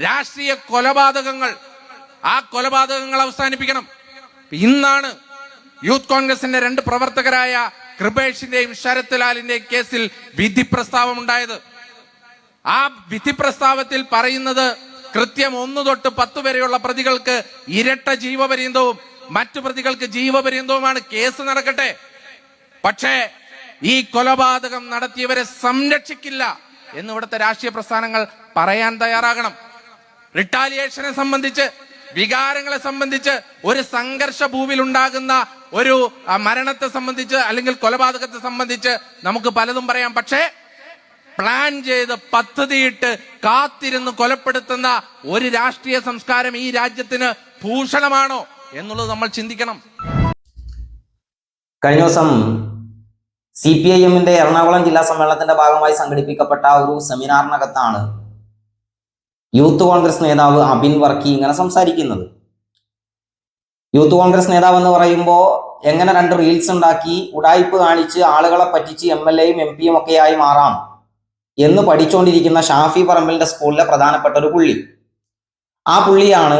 രാഷ്ട്രീയ കൊലപാതകങ്ങൾ. ആ കൊലപാതകങ്ങൾ അവസാനിപ്പിക്കണം. ഇന്നാണ് യൂത്ത് കോൺഗ്രസിന്റെ രണ്ട് പ്രവർത്തകരായ കൃപേഷിന്റെയും ശരത് ലാലിന്റെയും കേസിൽ വിധി പ്രസ്താവം ഉണ്ടായത് ആ വിധി പ്രസ്താവത്തിൽ പറയുന്നത് കൃത്യം ഒന്നു തൊട്ട് പത്ത് വരെയുള്ള പ്രതികൾക്ക് ഇരട്ട ജീവപര്യന്തവും മറ്റു പ്രതികൾക്ക് ജീവപര്യന്തവുമാണ് കേസ് നടക്കട്ടെ. പക്ഷേ ഈ കൊലപാതകം നടത്തിയവരെ സംരക്ഷിക്കില്ല എന്നിവിടുത്തെ രാഷ്ട്രീയ പ്രസ്ഥാനങ്ങൾ പറയാൻ തയ്യാറാകണം. റിട്ടാലിയേഷനെ സംബന്ധിച്ച് വികാരങ്ങളെ സംബന്ധിച്ച് ഒരു സംഘർഷ ഭൂവിൽ ഉണ്ടാകുന്ന ഒരു മരണത്തെ സംബന്ധിച്ച് അല്ലെങ്കിൽ കൊലപാതകത്തെ സംബന്ധിച്ച് നമുക്ക് പലതും പറയാം. പക്ഷേ പ്ലാൻ ചെയ്ത് പദ്ധതിയിട്ട് കാത്തിരുന്ന് കൊലപ്പെടുത്തുന്ന ഒരു രാഷ്ട്രീയ സംസ്കാരം ഈ രാജ്യത്തിന് ഭൂഷണമാണോ എന്നുള്ളത് നമ്മൾ ചിന്തിക്കണം. കഴിഞ്ഞ ദിവസം സി പി ഐ എമ്മിന്റെ എറണാകുളം ജില്ലാ സമ്മേളനത്തിന്റെ ഭാഗമായി സംഘടിപ്പിക്കപ്പെട്ട ഒരു സെമിനാറിനകത്താണ് യൂത്ത് കോൺഗ്രസ് നേതാവ് അബിൻ വർക്കി ഇങ്ങനെ സംസാരിക്കുന്നത്. യൂത്ത് കോൺഗ്രസ് നേതാവ് എന്ന് പറയുമ്പോൾ എങ്ങനെ രണ്ട് റീൽസ് ഉണ്ടാക്കി ഉടായ്പ് കാണിച്ച് ആളുകളെ പറ്റിച്ച് എം എൽ എയും എം പിയും ഒക്കെയായി മാറാം എന്ന് പഠിച്ചുകൊണ്ടിരിക്കുന്ന ഷാഫി പറമ്പലിന്റെ സ്കൂളിലെ പ്രധാനപ്പെട്ട ഒരു പുള്ളി. ആ പുള്ളിയാണ്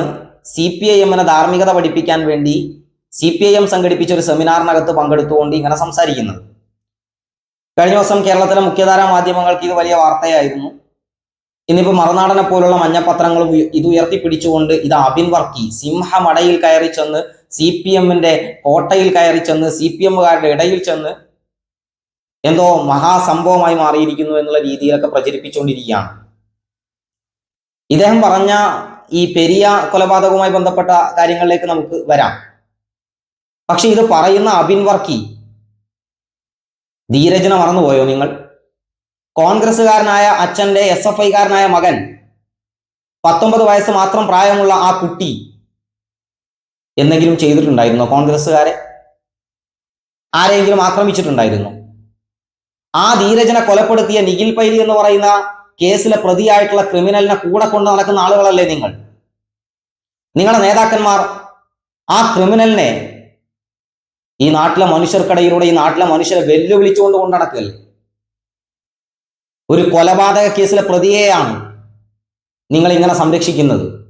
സി പി ഐ എമ്മിനെ ധാർമ്മികത പഠിപ്പിക്കാൻ വേണ്ടി സി പി ഐ എം സംഘടിപ്പിച്ച ഒരു സെമിനാറിനകത്ത് പങ്കെടുത്തുകൊണ്ട് ഇങ്ങനെ സംസാരിക്കുന്നത്. കഴിഞ്ഞ ദിവസം കേരളത്തിലെ മുഖ്യധാരാ മാധ്യമങ്ങൾക്ക് ഇത് വലിയ വാർത്തയായിരുന്നു. ഇന്നിപ്പോ മറുനാടനെ പോലുള്ള മഞ്ഞപ്പത്രങ്ങളും ഉയ- ഇത് ഉയർത്തിപ്പിടിച്ചുകൊണ്ട് ഇത് അബിൻ വർക്കി. സിംഹമടയിൽ കയറി ചെന്ന് സി പി എമ്മിന്റെ കോട്ടയിൽ കയറി ചെന്ന് സി പി എമ്മുകാരുടെ ഇടയിൽ ചെന്ന് എന്തോ മഹാസംഭവമായി മാറിയിരിക്കുന്നു എന്നുള്ള രീതിയിലൊക്കെ പ്രചരിപ്പിച്ചുകൊണ്ടിരിക്കുകയാണ്. ഇദ്ദേഹം പറഞ്ഞ ഈ പെരിയ കൊലപാതകവുമായി ബന്ധപ്പെട്ട കാര്യങ്ങളിലേക്ക് നമുക്ക് വരാം. പക്ഷെ ഇത് പറയുന്ന അബിൻ വർക്കി. ധീരജന മറന്നുപോയോ നിങ്ങൾ? കോൺഗ്രസ്സുകാരനായ അച്ഛന്റെ എസ് എഫ് ഐക്കാരനായ മകൻ. പത്തൊമ്പത് വയസ്സ് മാത്രം പ്രായമുള്ള ആ കുട്ടി എന്തെങ്കിലും ചെയ്തിട്ടുണ്ടായിരുന്നോ? കോൺഗ്രസ്സുകാരെ ആരെങ്കിലും ആക്രമിച്ചിട്ടുണ്ടായിരുന്നു? ആ ധീരജനെ കൊലപ്പെടുത്തിയ നിഖിൽ പൈലി എന്ന് പറയുന്ന കേസിലെ പ്രതിയായിട്ടുള്ള ക്രിമിനലിനെ കൂടെ കൊണ്ട് നടക്കുന്ന ആളുകളല്ലേ നിങ്ങൾ? നിങ്ങളുടെ നേതാക്കന്മാർ ആ ക്രിമിനലിനെ ഈ നാട്ടിലെ മനുഷ്യർക്കിടയിലൂടെ ഈ നാട്ടിലെ മനുഷ്യരെ വെല്ലുവിളിച്ചുകൊണ്ട് കൊണ്ട് നടക്കുകയല്ലേ? ഒരു കൊലപാതക കേസിലെ പ്രതിയെയാണ് നിങ്ങൾ ഇങ്ങനെ സംരക്ഷിക്കുന്നത്.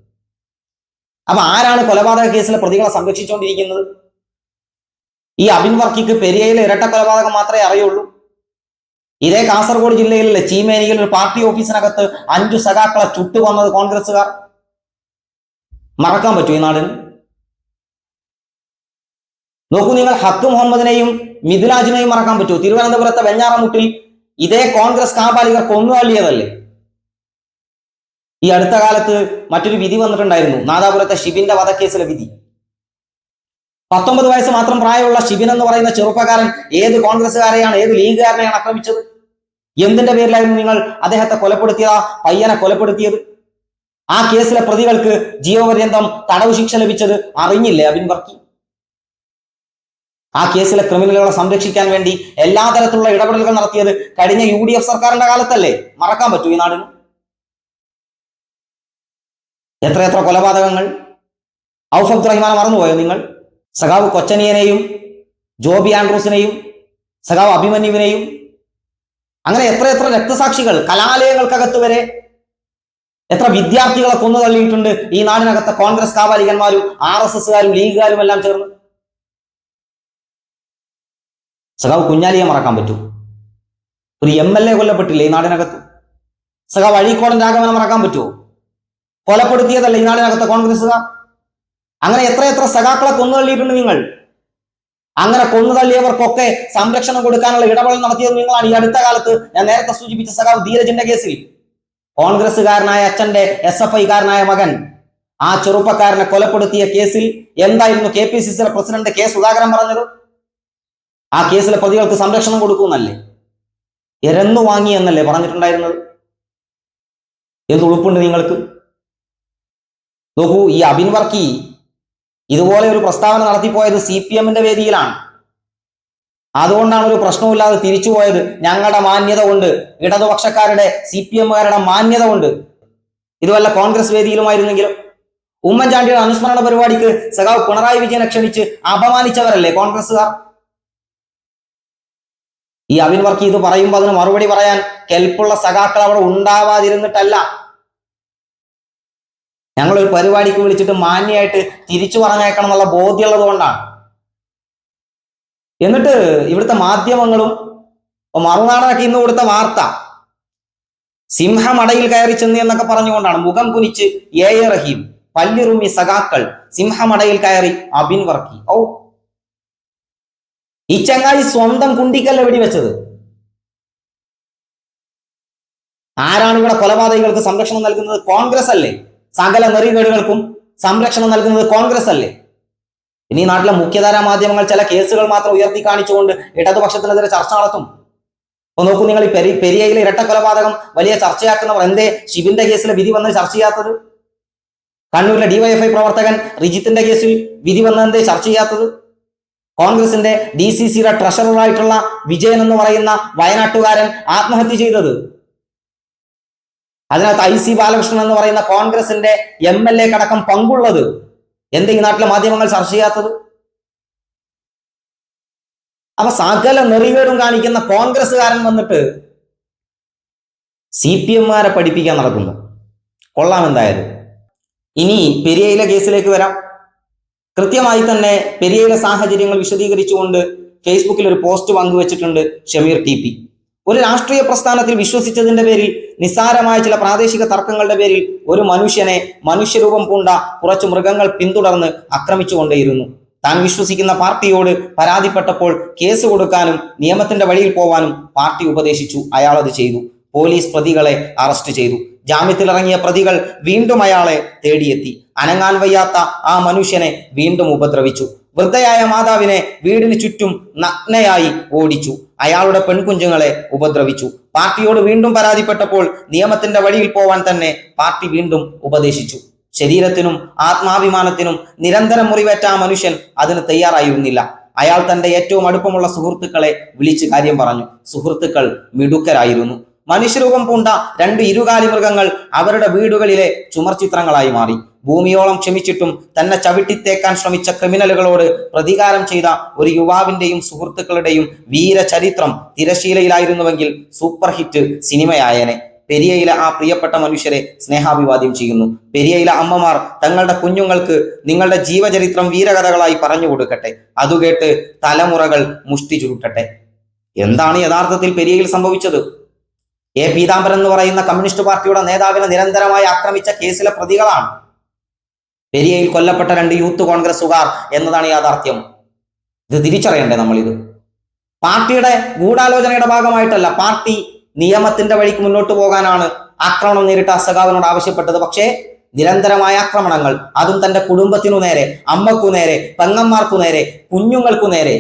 അപ്പൊ ആരാണ് കൊലപാതക കേസിലെ പ്രതികളെ സംരക്ഷിച്ചുകൊണ്ടിരിക്കുന്നത്? ഈ അബിൻ വർക്കിക്ക് പെരിയയിലെ ഇരട്ട കൊലപാതകം മാത്രമേ അറിയുള്ളൂ. ഇതേ കാസർഗോഡ് ജില്ലയിലെ ചീമേനിയിൽ ഒരു പാർട്ടി ഓഫീസിനകത്ത് അഞ്ചു സഖാക്കളെ ചുട്ടുകൊന്നത് കോൺഗ്രസ്സുകാർ. മറക്കാൻ പറ്റൂ ഈ നാടിന്. നോക്കൂ നിങ്ങൾ ഹക്ക് മുഹമ്മദിനെയും മിഥുലാജിനെയും മറക്കാൻ പറ്റൂ. തിരുവനന്തപുരത്തെ വെഞ്ഞാറമുട്ടിൽ ഇതേ കോൺഗ്രസ് കാപാലികർ കൊന്നുതള്ളിയതല്ലേ ഈ അടുത്ത കാലത്ത് മറ്റൊരു വിധി വന്നിട്ടുണ്ടായിരുന്നു. നാദാപുരത്തെ ഷിബിന്റെ വധക്കേസിലെ വിധി. പത്തൊമ്പത് വയസ്സ് മാത്രം പ്രായമുള്ള ഷിബിൻ എന്ന് പറയുന്ന ചെറുപ്പക്കാരൻ ഏത് കോൺഗ്രസ്സുകാരെയാണ് ഏത് ലീഗുകാരനെയാണ് ആക്രമിച്ചത്? എന്തിന്റെ പേരിലായിരുന്നു നിങ്ങൾ അദ്ദേഹത്തെ കൊലപ്പെടുത്തിയത് പയ്യനെ കൊലപ്പെടുത്തിയത്? ആ കേസിലെ പ്രതികൾക്ക് ജീവപര്യന്തം തടവ് ശിക്ഷ ലഭിച്ചത് അറിഞ്ഞില്ലേ അബിൻ വർക്കി? ആ കേസിലെ ക്രിമിനലുകളെ സംരക്ഷിക്കാൻ വേണ്ടി എല്ലാ തരത്തിലുള്ള ഇടപെടലുകൾ നടത്തിയത് കഴിഞ്ഞ യു ഡി എഫ് സർക്കാരിന്റെ കാലത്തല്ലേ? മറക്കാൻ പറ്റൂ ഈ നാടിന്. എത്രയെത്ര കൊലപാതകങ്ങൾ. ഔഫ് അബ്ദുറഹിമാനെ മറന്നുപോയോ നിങ്ങൾ? സഖാവ് കൊച്ചനിയനെയും ജോബി ആൻഡ്രൂസിനെയും സഖാവ് അഭിമന്യുവിനെയും. അങ്ങനെ എത്രയെത്ര രക്തസാക്ഷികൾ കലാലയങ്ങൾക്കകത്ത് വരെ എത്ര വിദ്യാർത്ഥികളെ കൊന്നു തള്ളിയിട്ടുണ്ട് ഈ നാടിനകത്തെ കോൺഗ്രസ് കാവാലികന്മാരും ആർ എസ് എസുകാരും ലീഗുകാരും എല്ലാം ചേർന്ന്. സഖാവ് കുഞ്ഞാലിയെ മറക്കാൻ പറ്റൂ. ഒരു എം എൽ എ കൊല്ലപ്പെട്ടില്ലേ ഈ നാടിനകത്ത്? സഖാവ് അഴീക്കോടൻ രാഘവനെ മറക്കാൻ പറ്റുമോ കൊലപ്പെടുത്തിയതല്ല ഈ നാടിനകത്തെ കോൺഗ്രസ്സുകാർ അങ്ങനെ എത്ര എത്ര സഖാക്കളെ കൊന്നു തള്ളിയിട്ടുണ്ട് നിങ്ങൾ? അങ്ങനെ കൊന്നു തള്ളിയവർക്കൊക്കെ സംരക്ഷണം കൊടുക്കാനുള്ള ഇടപെടൽ നടത്തിയത് നിങ്ങളാണ്. ഈ അടുത്ത കാലത്ത് ഞാൻ നേരത്തെ സൂചിപ്പിച്ച സഖാവ് ധീരജിന്റെ കേസിൽ. കോൺഗ്രസ്സുകാരനായ അച്ഛന്റെ എസ് എഫ് ഐക്കാരനായ മകൻ ആ ചെറുപ്പക്കാരനെ കൊലപ്പെടുത്തിയ കേസിൽ എന്തായിരുന്നു കെ പി സി സിയുടെ പ്രസിഡന്റ് കെ സുധാകരൻ പറഞ്ഞത്? ആ കേസിലെ പ്രതികൾക്ക് സംരക്ഷണം കൊടുക്കുമെന്നല്ലേ? എരന്നു വാങ്ങി എന്നല്ലേ പറഞ്ഞിട്ടുണ്ടായിരുന്നത്? എന്ത് ഉളുപ്പുണ്ട് നിങ്ങൾക്ക്? നോക്കൂ ഈ അബിൻ വർക്കി ഇതുപോലെ ഒരു പ്രസ്താവന നടത്തിപ്പോയത് സി പി എമ്മിന്റെ വേദിയിലാണ്. അതുകൊണ്ടാണ് ഒരു പ്രശ്നവുമില്ലാതെ തിരിച്ചുപോയത് ഞങ്ങളുടെ മാന്യത കൊണ്ട് ഇടതുപക്ഷക്കാരുടെ സി പി എമ്മുകാരുടെ മാന്യത കൊണ്ട്. ഇതുവല്ല കോൺഗ്രസ് വേദിയിലുമായിരുന്നെങ്കിലും. ഉമ്മൻചാണ്ടിയുടെ അനുസ്മരണ പരിപാടിക്ക് സഖാവ് പിണറായി വിജയനെ ക്ഷണിച്ച് അപമാനിച്ചവരല്ലേ കോൺഗ്രസ്സുകാർ? ഈ അവിൻ വർക്ക് ഇത് പറയുമ്പോൾ അതിന് മറുപടി പറയാൻ കെൽപ്പുള്ള സഖാക്കൾ അവിടെ ഉണ്ടാവാതിരുന്നിട്ടല്ല. ഞങ്ങൾ ഒരു പരിപാടിക്ക് വിളിച്ചിട്ട് മാന്യമായിട്ട് തിരിച്ചു പറഞ്ഞേക്കണം എന്നുള്ള ബോധ്യമുള്ളത് കൊണ്ടാണ്. എന്നിട്ട് ഇവിടുത്തെ മാധ്യമങ്ങളും മറുനാടനൊക്കെ ഇന്ന് കൊടുത്ത വാർത്ത സിംഹമടയിൽ കയറി ചെന്ന് എന്നൊക്കെ പറഞ്ഞുകൊണ്ടാണ്. മുഖം കുനിച്ച് എ എ റഹീം പല്ലിറുമി സഖാക്കൾ സിംഹമടയിൽ കയറി അബിൻ വർക്കി. ഓ ഈ ചങ്ങാതി സ്വന്തം കുണ്ടിക്കല്ല വെടിവെച്ചത് ആരാണ് ഇവിടെ കൊലപാതകങ്ങൾക്ക് സംരക്ഷണം നൽകുന്നത്? കോൺഗ്രസ് അല്ലേ? സകല നെറികേടുകൾക്കും സംരക്ഷണം നൽകുന്നത് കോൺഗ്രസ് അല്ലേ? ഇനി നാട്ടിലെ മുഖ്യധാരാ മാധ്യമങ്ങൾ ചില കേസുകൾ മാത്രം ഉയർത്തി കാണിച്ചുകൊണ്ട് ഇടതുപക്ഷത്തിനെതിരെ ചർച്ച നടത്തും. അപ്പൊ നോക്കൂ നിങ്ങൾ ഈ പെരി പെരിയയിലെ ഇരട്ട കൊലപാതകം വലിയ ചർച്ചയാക്കുന്നവർ എന്തേ ഷിബിന്റെ കേസിലെ വിധി വന്ന് ചർച്ച ചെയ്യാത്തത്? കണ്ണൂരിലെ ഡിവൈഎഫ്ഐ പ്രവർത്തകൻ റിജിത്തിന്റെ കേസിൽ വിധി വന്ന് എന്തേ ചർച്ച ചെയ്യാത്തത്? കോൺഗ്രസിന്റെ ഡി സി സിയുടെ ട്രഷററായിട്ടുള്ള വിജയൻ എന്ന് പറയുന്ന വയനാട്ടുകാരൻ ആത്മഹത്യ ചെയ്തത്. അതിനകത്ത് ഐ സി ബാലകൃഷ്ണൻ എന്ന് പറയുന്ന കോൺഗ്രസിന്റെ എം എൽ എ കടക്കം പങ്കുള്ളത്. എന്താ ഈ നാട്ടിലെ മാധ്യമങ്ങൾ ചർച്ച ചെയ്യാത്തത്? അപ്പൊ സകല നെറികേടും കാണിക്കുന്ന കോൺഗ്രസ്സുകാരൻ വന്നിട്ട് സി പി എമ്മുകാരെ പഠിപ്പിക്കാൻ നടക്കുന്നു. കൊള്ളാം എന്തായാലും. ഇനി പെരിയയിലെ കേസിലേക്ക് വരാം. കൃത്യമായി തന്നെ പെരിയയിലെ സാഹചര്യങ്ങൾ വിശദീകരിച്ചുകൊണ്ട് ഫേസ്ബുക്കിൽ ഒരു പോസ്റ്റ് പങ്കുവച്ചിട്ടുണ്ട് ഷമീർ ടി പി ഒരു രാഷ്ട്രീയ പ്രസ്ഥാനത്തിൽ വിശ്വസിച്ചതിന്റെ പേരിൽ നിസ്സാരമായ ചില പ്രാദേശിക തർക്കങ്ങളുടെ പേരിൽ ഒരു മനുഷ്യനെ മനുഷ്യരൂപം പൂണ്ട കുറച്ച് മൃഗങ്ങൾ പിന്തുടർന്ന് ആക്രമിച്ചുകൊണ്ടേയിരുന്നു. താൻ വിശ്വസിക്കുന്ന പാർട്ടിയോട് പരാതിപ്പെട്ടപ്പോൾ കേസ് കൊടുക്കാനും നിയമത്തിന്റെ വഴിയിൽ പോവാനും പാർട്ടി ഉപദേശിച്ചു. അയാൾ അത് ചെയ്തു. പോലീസ് പ്രതികളെ അറസ്റ്റ് ചെയ്തു. ജാമ്യത്തിലിറങ്ങിയ പ്രതികൾ വീണ്ടും അയാളെ തേടിയെത്തി. അനങ്ങാൻ വയ്യാത്ത ആ മനുഷ്യനെ വീണ്ടും ഉപദ്രവിച്ചു. വൃദ്ധയായ മാതാവിനെ വീടിന് ചുറ്റും നഗ്നയായി ഓടിച്ചു. അയാളുടെ പെൺകുഞ്ഞുങ്ങളെ ഉപദ്രവിച്ചു. പാർട്ടിയോട് വീണ്ടും പരാതിപ്പെട്ടപ്പോൾ നിയമത്തിന്റെ വഴിയിൽ പോവാൻ തന്നെ പാർട്ടി വീണ്ടും ഉപദേശിച്ചു. ശരീരത്തിനും ആത്മാഭിമാനത്തിനും നിരന്തരം മുറിവേറ്റ ആ മനുഷ്യൻ അതിന് തയ്യാറായിരുന്നില്ല. അയാൾ തന്റെ ഏറ്റവും അടുപ്പമുള്ള സുഹൃത്തുക്കളെ വിളിച്ച് കാര്യം പറഞ്ഞു. സുഹൃത്തുക്കൾ മിടുക്കരായിരുന്നു. മനുഷ്യരൂപം പൂണ്ട രണ്ട് ഇരുകാലി മൃഗങ്ങൾ അവരുടെ വീടുകളിലെ ചുമർചിത്രങ്ങളായി മാറി. ഭൂമിയോളം ക്ഷമിച്ചിട്ടും തന്നെ ചവിട്ടിത്തേക്കാൻ ശ്രമിച്ച ക്രിമിനലുകളോട് പ്രതികാരം ചെയ്ത ഒരു യുവാവിന്റെയും സുഹൃത്തുക്കളുടെയും വീരചരിത്രം തിരശീലയിലായിരുന്നുവെങ്കിൽ സൂപ്പർ ഹിറ്റ് സിനിമയായേനെ. പെരിയയിലെ ആ പ്രിയപ്പെട്ട മനുഷ്യരെ സ്നേഹാഭിവാദ്യം ചെയ്യുന്നു. പെരിയയിലെ അമ്മമാർ തങ്ങളുടെ കുഞ്ഞുങ്ങൾക്ക് നിങ്ങളുടെ ജീവചരിത്രം വീരകഥകളായി പറഞ്ഞു കൊടുക്കട്ടെ. അതുകേട്ട് തലമുറകൾ മുഷ്ടി ചുരുട്ടട്ടെ. എന്താണ് യഥാർത്ഥത്തിൽ പെരിയയിൽ സംഭവിച്ചത്? എ പീതാംബരൻ എന്ന് പറയുന്ന കമ്മ്യൂണിസ്റ്റ് പാർട്ടിയുടെ നേതാവിനെ നിരന്തരമായി ആക്രമിച്ച കേസിലെ പ്രതികളാണ്. പെരിയയിൽ കൊല്ലപ്പെട്ട രണ്ട് യൂത്ത് കോൺഗ്രസുകാർ എന്നതാണ് യാഥാർത്ഥ്യം. ഇത് തിരിച്ചറിയണ്ടേ നമ്മളിത്? പാർട്ടിയുടെ ഗൂഢാലോചനയുടെ ഭാഗമായിട്ടല്ല പാർട്ടി നിയമത്തിന്റെ വഴിക്ക് മുന്നോട്ട് പോകാനാണ് ആക്രമണം നേരിട്ട അസഖാവിനോട് ആവശ്യപ്പെട്ടത്. പക്ഷേ നിരന്തരമായ ആക്രമണങ്ങൾ അതും തന്റെ കുടുംബത്തിനു നേരെ അമ്മക്കു നേരെ പെങ്ങന്മാർക്കു നേരെ കുഞ്ഞുങ്ങൾക്കു നേരെ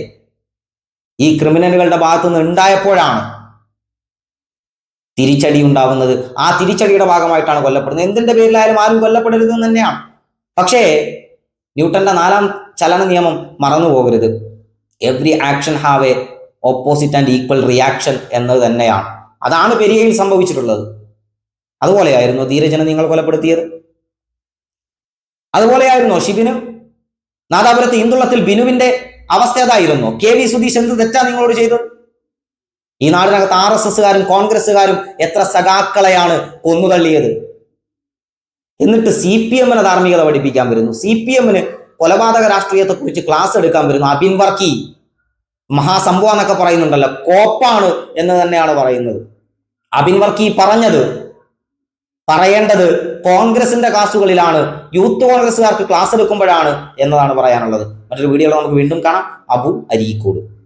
ഈ ക്രിമിനലുകളുടെ ഭാഗത്തുനിന്ന് ഉണ്ടായപ്പോഴാണ് തിരിച്ചടി ഉണ്ടാവുന്നത്. ആ തിരിച്ചടിയുടെ ഭാഗമായിട്ടാണ് കൊല്ലപ്പെടുന്നത്. എന്തിന്റെ പേരിലായാലും ആരും കൊല്ലപ്പെടരുത് തന്നെയാണ്. പക്ഷേ ന്യൂട്ടന്റെ നാലാം ചലന നിയമം മറന്നു പോകരുത്. Every action have a opposite and equal reaction എന്നത് തന്നെയാണ്. അതാണ് പെരിയയിൽ സംഭവിച്ചിട്ടുള്ളത്. അതുപോലെയായിരുന്നു ധീരജനെ നിങ്ങൾ കൊലപ്പെടുത്തിയത്. അതുപോലെയായിരുന്നു ഷിബിന് നാദാപുരത്ത് ഇന്ദുളത്തിൽ ബിനുവിന്റെ അവസ്ഥ അതായിരുന്നു. കെ വി സുധീഷ് എന്ത് തെറ്റാ നിങ്ങളോട് ചെയ്തത്? ഈ നാടിനകത്ത് ആർ എസ് എസ്സുകാരും കോൺഗ്രസ്സുകാരും എത്ര സഖാക്കളെയാണ് കൊന്നുതള്ളിയത്? എന്നിട്ട് സി പി എമ്മിനെ ധാർമ്മികത പഠിപ്പിക്കാൻ വരുന്നു. സി പി എമ്മിന് കൊലപാതക രാഷ്ട്രീയത്തെ കുറിച്ച് ക്ലാസ് എടുക്കാൻ വരുന്നു. അബിൻ വർക്കി. മഹാസംഭവം എന്നൊക്കെ പറയുന്നുണ്ടല്ലോ. കോപ്പാണ് എന്ന് തന്നെയാണ് പറയുന്നത്. അബിൻ വർക്കി പറഞ്ഞത് പറയേണ്ടത് കോൺഗ്രസിന്റെ ക്ലാസ്സുകളിലാണ് യൂത്ത് കോൺഗ്രസ്സുകാർക്ക് ക്ലാസ് എടുക്കുമ്പോഴാണ് എന്നതാണ് പറയാനുള്ളത്. മറ്റൊരു വീഡിയോയിൽ നമുക്ക് വീണ്ടും കാണാം. അബു അരീക്കോട്.